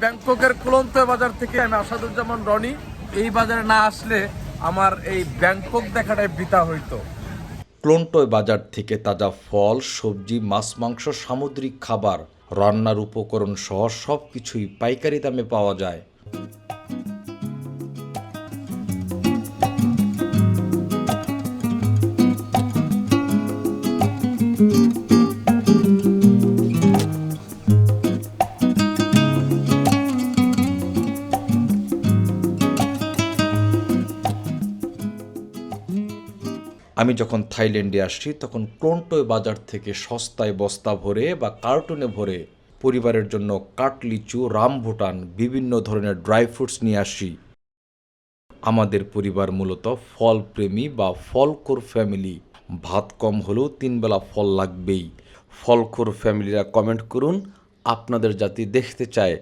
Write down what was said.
ব্যাংককের কুলন্ত বাজার থেকে আমি আসাদুজ্জামান রনি। এই বাজারে না আসলে আমার এই ব্যাংকক দেখাটাই বৃথা হইতো। ক্লোন্টয় বাজার থেকে তাজা ফল, সবজি, মাছ, মাংস, সামুদ্রিক খাবার, রান্নার উপকরণ সহ সব কিছুই পাইকারি দামে পাওয়া যায়। আমি যখন থাইল্যান্ডে আসছি, তখন ক্লোন্টয় বাজার থেকে সস্তায় বস্তা ভরে বা কার্টুনে ভরে পরিবারের জন্য কাটলিচু রামভুটান বিভিন্ন ধরনের ড্রাই ফ্রুটস নিয়ে আসি। আমাদের পরিবার মূলত ফল প্রেমী বা ফলকোর ফ্যামিলি। ভাত কম হলেও তিনবেলা ফল লাগবেই। ফলকোর ফ্যামিলিরা কমেন্ট করুন, আপনাদের জাতি দেখতে চায়।